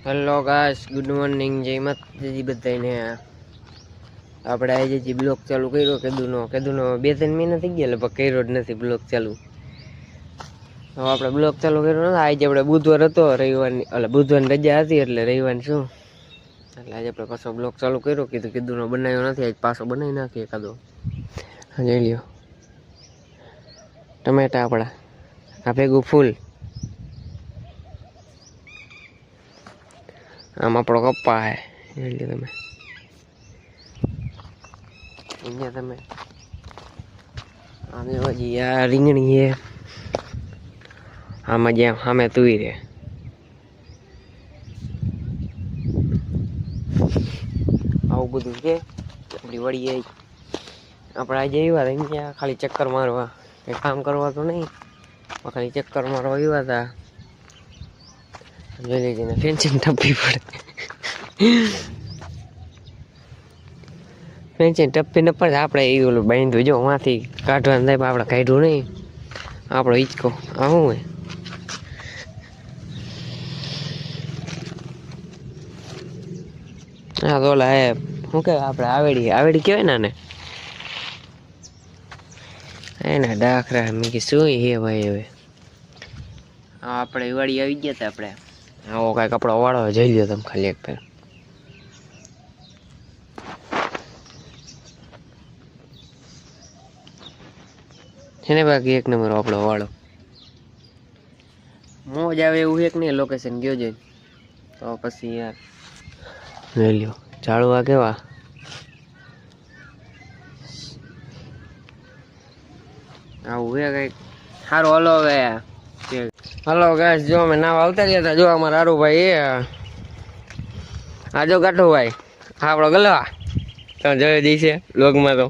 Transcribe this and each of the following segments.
Hello guys good morning જય માતાજી બધાને આપણે આજે જે બ્લોક ચાલુ કર્યો, કેદુનો કેદુનો બે ત્રણ મહિના થઈ ગયા, લગભગ કર્યો જ નથી બ્લોક ચાલુ. હવે આપણે બ્લોક ચાલુ કર્યો નથી આજે આપણે બુધવાર હતો, રવિવારની એટલે બુધવારની રજા હતી એટલે રવિવાર શું? એટલે આજે આપણે પાછો બ્લોક ચાલુ કર્યો, કીધું કીધુંનો બનાવ્યો નથી, આજ પાછો બનાવી નાખીએ કાદો. જોઈ લ્યો. ટમેટા આપણા, આ ભેગું ફૂલ. આમ આપણો કપ્પા હે જોઈ તમે અહીંયા તમે આમ હજી આ રીંગણી છે આમાં જેમ સામે તુઈ રે આવું બધું છે આપણી વળી આપણે આજે આવ્યા હતા અહીંયા ખાલી ચક્કર મારવા કંઈ કામ કરવા તો નહીં ખાલી ચક્કર મારવા આવ્યા હતા જોઈ લેજે ફેન્સિંગ ટપવી પડે ફેન્સિંગ ટપ્પી ન પડે આપણે એ ઓલું બાંધ્યું જો માંથી કાઢવાનું થાય આપણે કાઢ્યું નહીં આપણો હિંચકો આવું હોય હા તો ઓલા એ શું કહેવાય આપણે આવેડી આવેડી કહેવાય ને એના ડાખરા મેં શું હે ભાઈ હવે આપણે વાડી આવી ગયા હતા આપણે આવો કાંઈ કપડો વાળો જઈ લ્યો તમે ખાલી એક ફેર. છે ને બાકી એક નંબર આપણો વાળો. મોજ આવે એવું એક નહીં? લોકેશન ગયો જોઈ તો પછી યાર. લઈ લ્યો ઝાડવા કેવા? આવું હે કંઈક. સારું હલો હવે. હલો ગાઈસ જો અમે નાવ આવતા રહ્યા હતા. જો અમારા હારુભાઈ એ આ જો ગાઠુભાઈ આપણો ગલવા. તમે જોઈ દી છે લોગમાં તો.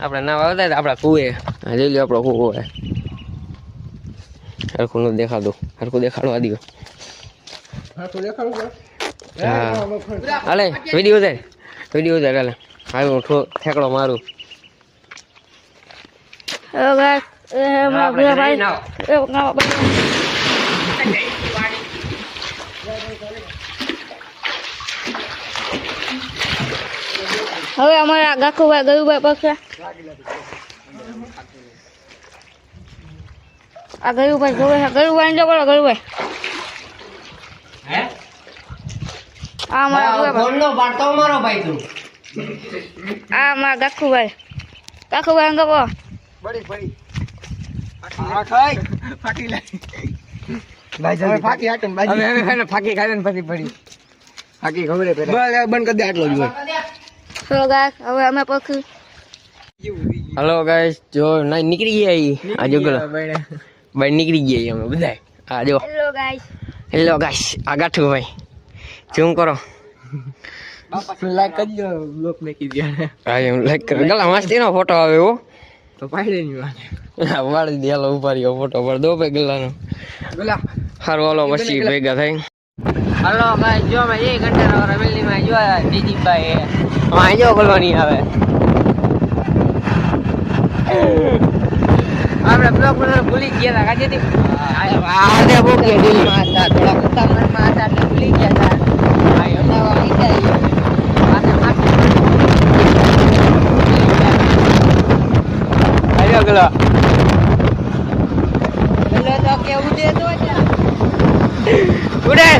આપણે નાવ આવતા હતા આપણા કુએ આ જોઈ લો આપણો કુવો હે હરખું નું દેખાતું. હરખું દેખાડવા દો હા. હાલે વીડિયો ઉતાર. વીડિયો ઉતાર હાલે. હાલ હું ઠો- ઠેકડો મારું. Hello guys, eh, આપણે mga mga જઈ bay. નાવ. Eh, nga ભાઈ હવે અમારા ગાખુભાઈ ગયુભાઈ પાસે આ ગયુભાઈ જોવે છે ગયુભાઈ જો બોલો ગયુભાઈ આ અમારા ગયુભાઈ ફોનનો પાડતો મારો ભાઈ તું આ અમારા ગાખુભાઈ ગાખુભાઈ અંગે બોલો ફાકી ખાઈ પછી પડી. ફાકી ખબર બંધ કરી દે આટલો જ હેલો ગાઈસ હવે અમે પછી હલો ગાઈસ જો ના નીકળી ગયા ઈ. આ જો ગલો. ભાઈ. નીકળી ગયા અમે બધા આ જો. હેલો ગાઈસ હેલો ગાઈસ આ ગાઠું ભાઈ. શું કરો. લાઈક કરજો બ્લોક મેકી દે હા એમ લાઈક કરો. ગલા મસ્તી નો ફોટો આવે હો. તો પાડે ની વાત હા, વાળી દે હાલો ઊભા રહ્યો ફોટો પર દો ભાઈ ગલ્લાનો. હારું હાલો પછી ભેગા થઈ હાલો ભાઈ જો અમે એક ઘંટા વાળા મેલની માં જો દીદીભાઈ માં જો ગલવાની આવે. આપણે બ્લોક બનાવવાનું ભૂલી ગયા હતા કાજેથી આજે ભૂખી દિલમાં હતા થોડા ઉતાવળમાં હતા એટલે ભૂલી ગયા હતા. ભાઈ મીઠાઈ પાસે માથે આવ્યો ગલો ગલો તો કે ઉડે તો ઉડે.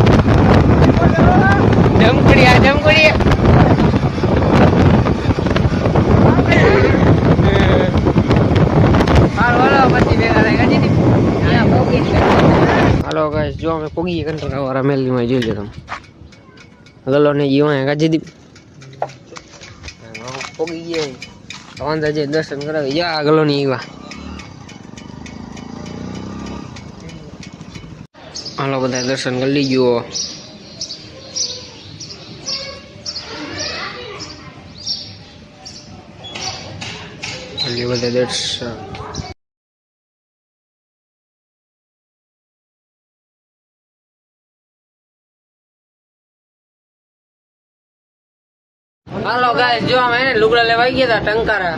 જમકડી આ જમકડી. હાલો જો અમે પોગી કંટ્રોલ વાળા મેલી માં જોઈ લો તમે. ગલો ને જીવો હે કાજી દી પોગી ગયા. વાંધા જે દર્શન કરાવી. જા, ગલો ની ઈવા હાલો બધા દર્શન કરી લીજો હાલી બધા દર્શન હાલો ગાઈસ જો અમે લુગડા લેવા ગયા હતા ટંકારા.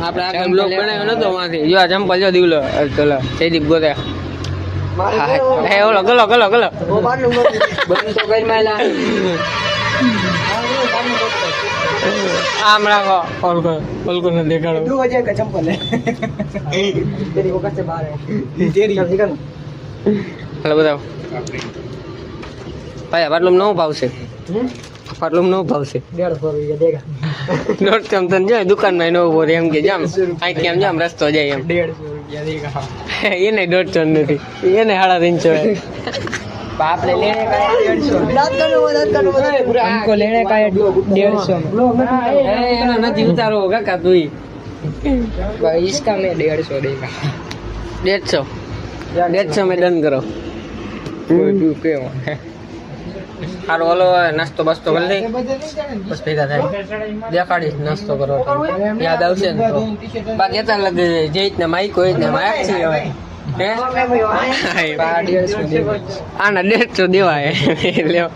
આપણે આગળ બ્લોક બનાવ્યો નતો વાંથી જો આ ચંપલ જો દીવલો ચલો જયદીપ ગોતે એ. ઓલો ગલો ગલો પાટલું નવ ભાવશે પાટલું નવું ભાવશે દેડસો રૂપિયા તને જાય દુકાનમાં નવું એમ કે જામ. કાંઈક એમ જામ રસ્તો જાય એમ. દેડસો એને દોઢસો નથી. એને સાડા ત્રણસો બાપ લેણે કાય અડસો એનો નથી ઉતારો કાકા તુઈ ઈસકા મેં દેડસો દેખા ડન કરો. કોઈ તું કેવો સારો હલો નાસ્તો બાસ્તો કરી લઈ. બસ ભેગા થાય. દેખાડીશ નાસ્તો કરો યાદ આવશે ને તો. બા કહેતા લાગે જે રીતના માઈક હોય ને માયક છે હવે. આના દેડસો દેવાય. લેવા